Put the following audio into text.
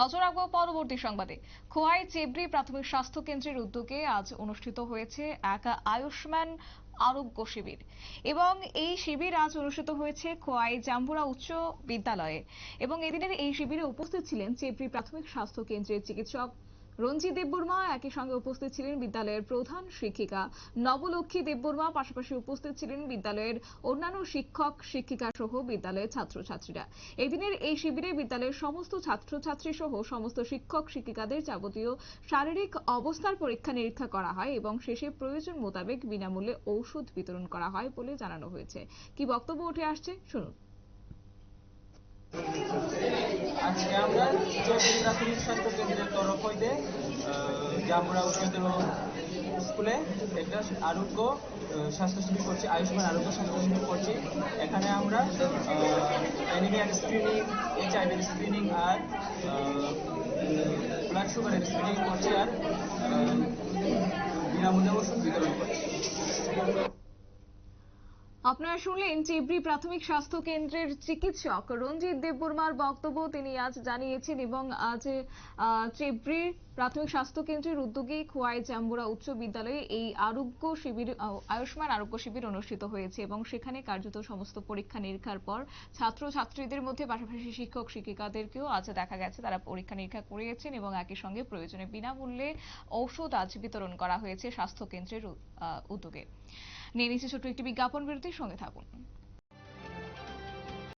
নজর রাখব পরবর্তী সংবাদে। খোয়াই চেবরি প্রাথমিক স্বাস্থ্য কেন্দ্রের উদ্যোগে আজ অনুষ্ঠিত হয়েছে এক আয়ুষ্মান আরোগ্য শিবির। এবং এই শিবির আজ অনুষ্ঠিত হয়েছে খোয়াই জাম্বুরা উচ্চ বিদ্যালয়ে। এবং এদিনের এই শিবিরে উপস্থিত ছিলেন চেবরি প্রাথমিক স্বাস্থ্য কেন্দ্রের চিকিৎসক রঞ্জি দেববর্মা একই সঙ্গে উপস্থিত ছিলেন বিদ্যালয়ের প্রধান শিক্ষিকা। নবলক্ষ্মী দেববর্মা পাশাপাশি উপস্থিত ছিলেন বিদ্যালয়ের অন্যান্য শিক্ষক, শিক্ষিকা সহ বিদ্যালয়ের ছাত্রছাত্রীরা। এদিনের এই শিবিরে বিদ্যালয়ের সমস্ত ছাত্রছাত্রী সহ সমস্ত শিক্ষক, শিক্ষিকাদের যাবতীয় শারীরিক অবস্থার পরীক্ষা নিরীক্ষা করা হয় এবং শেষে প্রয়োজন মোতাবেক বিনামূল্যে ঔষধ বিতরণ করা হয় বলে জানানো হয়েছে। কি বক্তব্য উঠে আসছে, শুনুন। আজকে আমরা চৌধুরী প্রাথমিক স্বাস্থ্য কেন্দ্রের তরফ হইতে জামুরা উচ্চতর স্কুলে একটা আরোগ্য স্বাস্থ্য শিবির করছি, আয়ুষ্মান আরোগ্য স্বাস্থ্য শিবির করছি। এখানে আমরা অ্যানিমিয়ার স্ক্রিনিং এইচআইভির স্ক্রিনিং আর ব্লাড সুগারের স্ক্রিনিং করছি আর বিনামূল্যে ওষুধ বিতরণ করছি। আপনারা শুনলেন চেবরি প্রাথমিক স্বাস্থ্য কেন্দ্রের চিকিৎসক রঞ্জিত দেববর্মার বক্তব্য। তিনি আজ জানিয়েছেন এবং আজ চেবরি প্রাথমিক স্বাস্থ্য কেন্দ্রের উদ্যোগে খোয়াই জাম্বুরা উচ্চ বিদ্যালয়ে এই আরোগ্য শিবির আয়ুষ্মান আরোগ্য শিবির অনুষ্ঠিত হয়েছে এবং সেখানে কার্যত সমস্ত পরীক্ষা নিরীক্ষার পর ছাত্র ছাত্রীদের মধ্যে পাশাপাশি শিক্ষক শিক্ষিকাদেরকেও আজ দেখা গেছে। তারা পরীক্ষা নিরীক্ষা করিয়েছেন এবং একই সঙ্গে প্রয়োজনে বিনামূল্যে ঔষধ আজ বিতরণ করা হয়েছে স্বাস্থ্য কেন্দ্রের উদ্যোগে। নিয়ে নিচ্ছে ছোট্ট একটি বিজ্ঞাপন 说给他过。